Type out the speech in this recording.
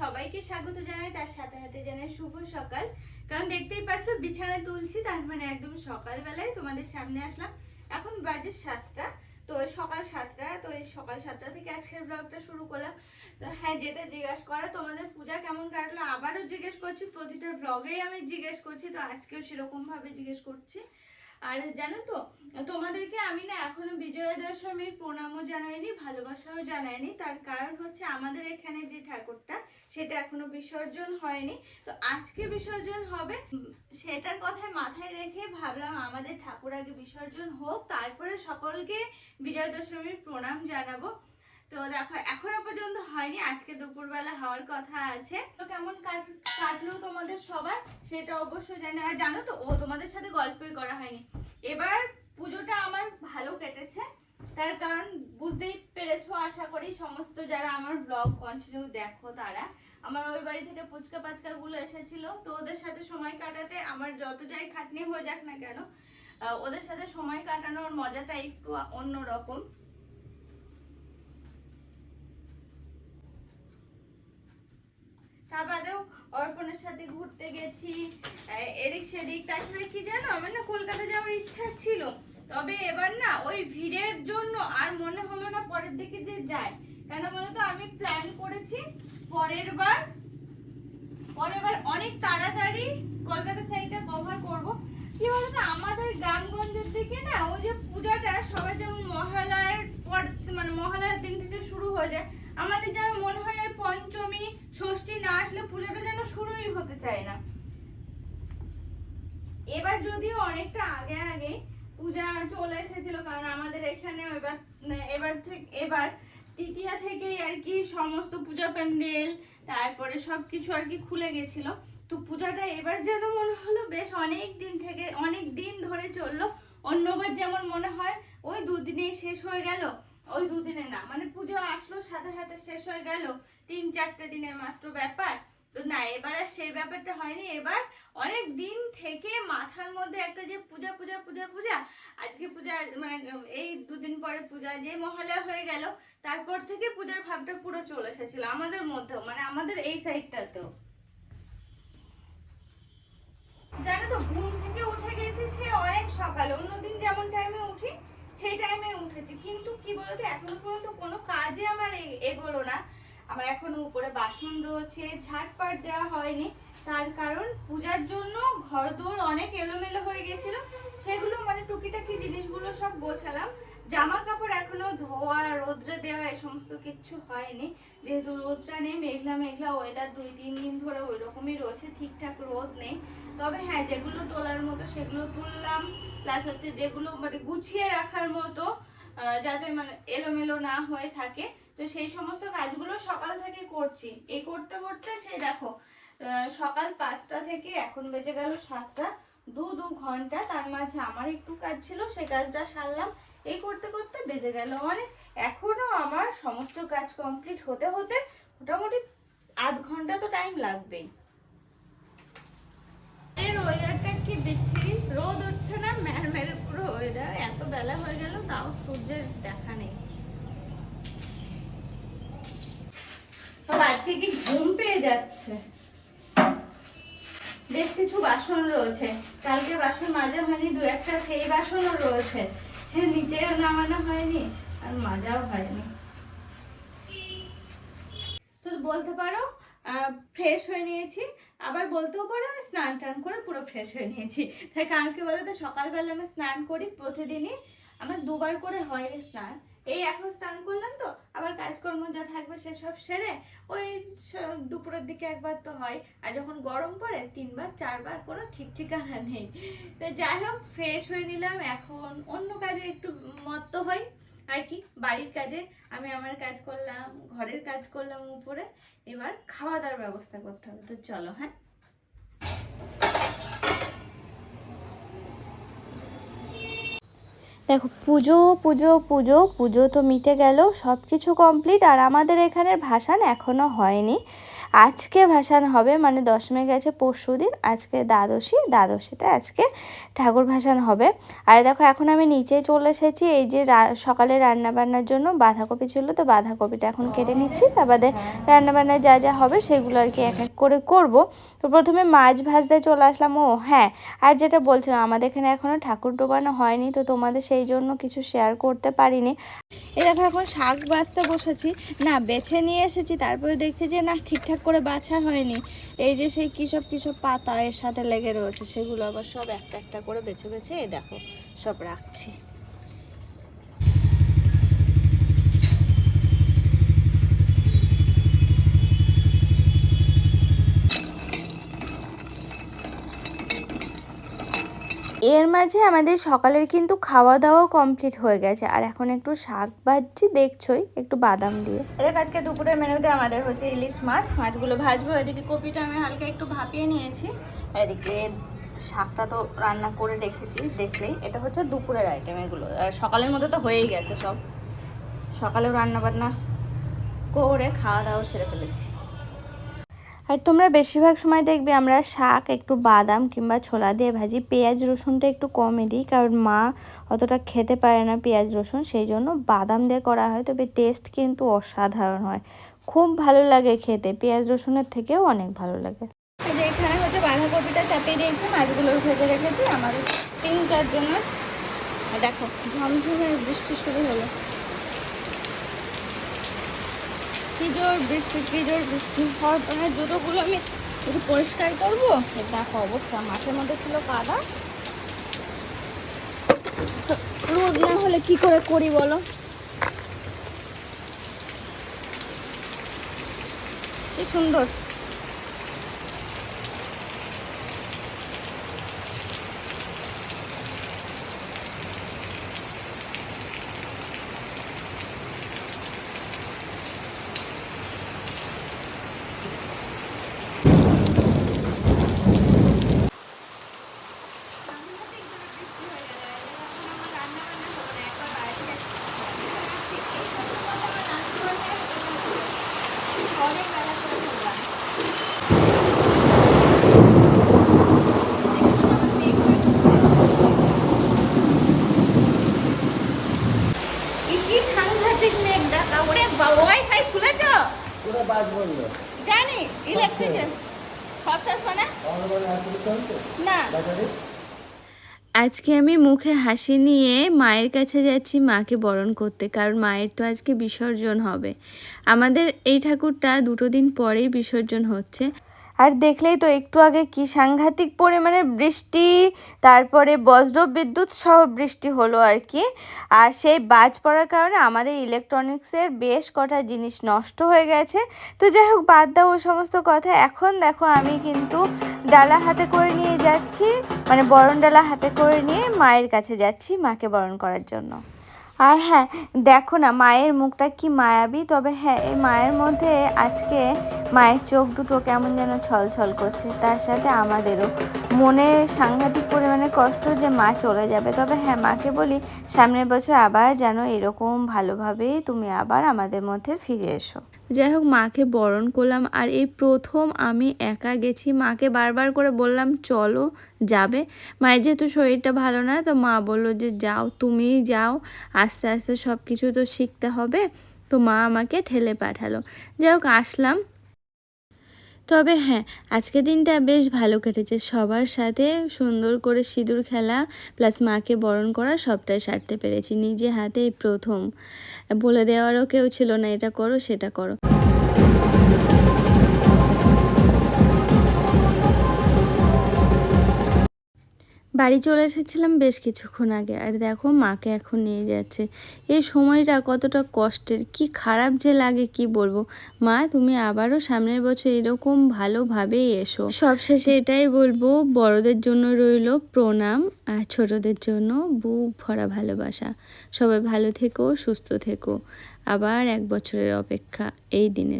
সবাইকে স্বাগত জানাই, তার সাথে সাথে জানাই শুভ সকাল। কারণ দেখতেই পাচ্ছ বিছানা তুলছি, তার মানে একদম সকালবেলায় তোমাদের সামনে আসলাম। এখন বাজে সাতটা, তো সকাল সাতটা, তো এই সকাল সাতটা থেকে আজকের ব্লগটা শুরু করলাম। তো হ্যাঁ যেটা জিজ্ঞেস করা, তোমাদের পূজা কেমন কাটলো? আবারও জিজ্ঞেস করছি, প্রতিটা ব্লগেই আমি জিজ্ঞেস করছি, তো আজকেও সেরকম ভাবে জিজ্ঞেস করছি। আর জানো তো, তোমাদেরকে আমি না এখনও বিজয়া দশমীর প্রণামও জানাইনি, ভালোবাসাও জানাইনি। তার কারণ হচ্ছে আমাদের এখানে যে ঠাকুরটা, সেটা এখনও বিসর্জন হয়নি। তো আজকে বিসর্জন হবে সেটার কথা মাথায় রেখে ভাবলাম আমাদের ঠাকুর আগে বিসর্জন হোক, তারপরে সকলকে বিজয়া দশমীর প্রণাম জানাব। তো দেখো, এখনও পর্যন্ত হয়নি, আজকে দুপুরবেলা হওয়ার কথা আছে। তো কেমন কাট- কাটলো তোমাদের সবার? সেটা অবশ্যই জানি। আর জানো তো, ও তোমাদের সাথে গল্পই করা হয়নি। এবার পুজোটা আমার ভালো কেটেছে। তার কারণ বুঝতেই পেরেছ, আশা করি সমস্ত যারা আমার ব্লগ কন্টিনিউ দেখো তারা। আমার ওই বাড়ি থেকে পুচকা পাচকা গুলো এসেছিল। তো ওদের সাথে সময় কাটাতে আমার যত যাই খাটনি হয়ে যাক না কেন ওদের সাথে সময় কাটানোর মজাটা একটু অন্যরকম। তা বাদেও অর্পণের সাথে ঘুরতে গেছি। এদিক সেদিক, তাছাড়া কি জানো? আমার না কলকাতা যাওয়ার ইচ্ছা ছিল। তবে এবার না ওই ভিড়ের জন্য আর মনে হলো না পরের দিকে যে যায় কেন বলো তো আমি প্ল্যান করেছি পরের বার পরের বার অনেক তাড়াতাড়ি কলকাতা সাইডটা কভার করব। কি বলতো? আমাদের গ্রামগঞ্জের দিকে না ওই যে পূজাটা সবাই যেমন মহালয়ের পর মানে মহালয়ার দিন থেকে শুরু হয়ে যায় আমাদের যেন মনে হয় আর পঞ্চমী, ষষ্ঠী না আসলে পুজোটা যেন শুরুই হতে চায় না। এবার যদিও অনেকটা আগে আগে পূজা চলে এসেছিল, কারণ আমাদের এখানে এবার এবার থেকে, এবার তৃতীয়া থেকেই আর কি সমস্ত পূজা প্যান্ডেল, তারপরে সব কিছু আর কি খুলে গেছিল। তো পূজাটা এবার যেন মনে হলো বেশ অনেক দিন থেকে, অনেক দিন ধরে চলল। অন্যবার যেমন মনে হয়, ওই দুদিনেই শেষ হয়ে গেল। ওই দুদিনে না মানে পুজো আসলো, সাথে সাথে শেষ হয়ে গেল, তিন চারটে দিনের মাত্র ব্যাপার। তো না, এবার আর সেই ব্যাপারটা হয়নি। এবার অনেক দিন থেকে মাথার মধ্যে একটা যে পূজা পূজা পূজা পূজা, আজকে পূজা মানে এই দুদিন পরে পূজা যে মহালয়া হয়ে গেল, তারপর থেকে পূজার ভাবটা পুরো চলে এসেছিল আমাদের মধ্যেও মানে আমাদের এই সাইডটাতেও। জানো তো, ঘুম থেকে উঠে গেছি সে অনেক সকালে, অন্যদিন যেমন টাইমে উঠি সেই টাইমে উঠেছি। কিন্তু কি বলতো, এখনও পর্যন্ত কোনো কাজে আমার এ- এগোলো না। আমার এখনও উপরে বাসন রয়েছে, ঝাটপাট দেওয়া হয়নি। তার কারণ পূজার জন্য ঘর দোর অনেক এলোমেলো হয়ে গেছিল। সেগুলো মানে টুকিটাকি জিনিসগুলো সব গোছালাম। জামা কাপড় এখনও ধোয়া, রোদ্রে দেওয়া এই সমস্ত কিচ্ছু হয়নি। যেহেতু রোদটা নেই, মেঘলা মেঘলা ওয়েদার দুই, তিন দিন ধরে ওই রকমই রয়েছে, ঠিকঠাক রোদ নেই। তবে হ্যাঁ যেগুলো তোলার মতো সেগুলো তুললাম প্লাস হচ্ছে যেগুলো মানে গুছিয়ে রাখার মতো যাতে মানে এলোমেলো না হয়ে থাকে। তো সেই সমস্ত কাজগুলো সকাল থেকে করছি। এই করতে করতে সে দেখো সকাল পাঁচটা থেকে এখন বেজে গেল সাতটা, দু দু ঘণ্টা। তার মাঝে আমার একটু কাজ ছিল, সে কাজটা সারলাম। এই করতে করতে বেজে গেল অনেক। এখনও আমার সমস্ত কাজ কমপ্লিট হতে হতে মোটামুটি আধ ঘণ্টা তো টাইম লাগবেই। এর ওয়েদারটা কি রোদ উঠছে না পুরো ওয়েদার এত বেলা হয়ে গেল, তাও সূর্যের দেখা নেই। আজকে কি ঘুম পেয়ে যাচ্ছে? বেশ কিছু বাসন রয়েছে। কালকে বাসন মাজা হয়নি, দু একটা, সেই বাসনও রয়েছে। সে নিচেও নামানো হয়নি, আর মাজাও হয়নি। বলতে পারো ফ্রেশ হয়ে নিয়েছি। আবার বলতেও পারো, আমি স্নান টান করে পুরো ফ্রেশ হয়ে নিয়েছি। তাই কালকে বলে তো সকালবেলা আমি স্নান করি প্রতিদিনই। আমার দুবার করে হয় স্নান। এই এখন স্নান করলাম তো, আবার কাজকর্ম যা থাকবে সেসব সেরে ওই দুপুরের দিকে একবার তো হয়। আর যখন গরম পড়ে, তিনবার, চারবার কোনো ঠিক ঠিকানা নেই। তো যাই হোক ফ্রেশ হয়ে নিলাম। এখন অন্য কাজে একটু মত্ত হই। আর কি, বাড়ির কাজে আমি আমার কাজ করলাম, ঘরের কাজ করলাম উপরে, এবার খাওয়া দাওয়ার ব্যবস্থা করতে হবে। তো চলো হ্যাঁ? দেখো, পুজো পুজো পুজো পুজো তো মিটে গেল সব কিছু কমপ্লিট আর আমাদের এখানের ভাসান এখনও হয়নি। আজকে ভাসান হবে মানে দশমী গেছে পরশু দিন, আজকে দ্বাদশী, দ্বাদশীতে আজকে ঠাকুর ভাসান হবে। আর দেখো, এখন আমি নিচে চলে এসেছি, এই যে সকালে রান্না বান্নার জন্য বাঁধাকপি ছিল তো, বাঁধাকপিটা এখন কেটে নিচ্ছি তার বাদে রান্না বান্না যা যা হবে সেগুলো আর কি এক এক করে করব। তো প্রথমে মাছ ভাজতে চলে আসলাম, ও হ্যাঁ আর যেটা বলছিলাম, আমাদের এখানে এখনও ঠাকুর ডোবানো হয়নি, তো তোমাদের সেই জন্য কিছু শেয়ার করতে পারিনি। দেখো, এখন শাক বাছতে বসেছি, না বেছে নিয়ে এসেছি, তারপরে দেখছি যে না ঠিকঠাক করে বাছা হয়নি। এই যে সেই কিসব কিসব পাতা এর সাথে লেগে রয়েছে, সেগুলো আবার সব একটা একটা করে বেছে বেছে দেখো, সব রাখছি। এর মাঝে আমাদের সকালের কিন্তু খাওয়া দাওয়া কমপ্লিট হয়ে গেছে। আর এখন একটু শাক ভাজছি, দেখছোই, একটু বাদাম দিয়ে। দেখ আজকে দুপুরের মেনুতে আমাদের হচ্ছে ইলিশ মাছ, মাছগুলো ভাজবো। এদিকে কপিটা আমি হালকা একটু ভাপিয়ে নিয়েছি। এদিকে শাকটা তো রান্না করে রেখেছি, দেখলেই। এটা হচ্ছে দুপুরের আইটেম এগুলো। আর সকালের মধ্যে তো হয়েই গেছে সব। সকালেও রান্না বান্না করে খাওয়া দাওয়া সেরে ফেলেছি। আর তোমরা বেশিরভাগ সময় দেখবে আমরা শাক, একটু বাদাম কিংবা ছোলা দিয়ে ভাজি। পেঁয়াজ রসুনটা একটু কমে দিই, কারণ মা অতটা খেতে পারে না পেঁয়াজ, রসুন, সেই জন্য বাদাম দিয়ে করা হয়। তবে টেস্ট কিন্তু অসাধারণ হয়। খুব ভালো লাগে খেতে, পেঁয়াজ, রসুনের থেকেও অনেক ভালো লাগে। এখানে হচ্ছে বাঁধাকপিটা চাপিয়ে দিয়েছি মাছগুলো ভেজে রেখেছি। আমাদের তিন দেখো, ঝমঝমে বৃষ্টি শুরু হলো কি জোর বৃষ্টি কি জোর বৃষ্টি হওয়ার পরে জুতোগুলো আমি একটু পরিষ্কার করব। দেখো অবস্থা, মাঠের মধ্যে ছিল কাদা। রোদ না হলে কি করে করি বলো? কি সুন্দর। বলল জানি না। আজকে আমি মুখে হাসি নিয়ে মায়ের কাছে যাচ্ছি মাকে বরণ করতে কারণ মায়ের তো আজকে বিসর্জন হবে। আমাদের এই ঠাকুরটা দুটো দিন পরেই বিসর্জন হচ্ছে। আর দেখলেই তো একটু আগে কি সাংঘাতিক পরিমাণে বৃষ্টি, তারপরে বজ্র বিদ্যুৎ সহ বৃষ্টি হলো আর কি। আর সেই বাজ পড়ার কারণে আমাদের ইলেকট্রনিক্সের বেশ কটা জিনিস নষ্ট হয়ে গেছে। তো যাই হোক, বাদ দাও ওই সমস্ত কথা। এখন দেখো আমি কিন্তু ডালা হাতে করে নিয়ে যাচ্ছি। মানে বরণ ডালা হাতে করে নিয়ে মায়ের কাছে যাচ্ছি মাকে বরণ করার জন্য। আর হ্যাঁ দেখো না, মায়ের মুখটা কি মায়াবি? তবে হ্যাঁ এই মায়ের মধ্যে আজকে মায়ের চোখ দুটো কেমন যেন ছলছল করছে, তার সাথে আমাদেরও। মনে সাংঘাতিক পরিমাণে কষ্ট যে মা চলে যাবে। তবে হ্যাঁ মাকে বলি, সামনের বছর আবার যেন এরকম ভালোভাবেই তুমি আবার আমাদের মধ্যে ফিরে এসো। যাই হোক, মাকে বরণ করলাম। আর এই প্রথম আমি একা গেছি। মাকে বারবার করে বললাম, চলো, যাবে। মায়ের যেহেতু শরীরটা ভালো না, তো মা বলল যে, যাও, তুমিই যাও। আস্তে আস্তে সব কিছু তো শিখতে হবে। তো মা আমাকে ঠেলে পাঠালো। যাই হোক, আসলাম। তবে হ্যাঁ আজকের দিনটা বেশ ভালো কেটেছে। সবার সাথে সুন্দর করে সিঁদুর খেলা প্লাস মাকে বরণ করা সবটাই সারতে পেরেছি। নিজে হাতে প্রথম। বলে দেওয়ারও কেউ ছিল না, এটা করো, সেটা করো। বাড়ি চলে এসেছিলাম বেশ কিছুক্ষণ আগে, আর দেখো মাকে এখন নিয়ে যাচ্ছে। এই সময়টা কতটা কষ্টের, কি খারাপ যে লাগে, কি বলব? মা, তুমি আবারও সামনের বছর এরকম ভালোভাবে এসো। সবশেষে এটাই বলব, বড়দের জন্য রইল প্রণাম, আর ছোটদের জন্য বুক ভরা ভালোবাসা। সবাই ভালো থেকো, সুস্থ থেকো। আবার এক বছরের অপেক্ষা, এই দিনের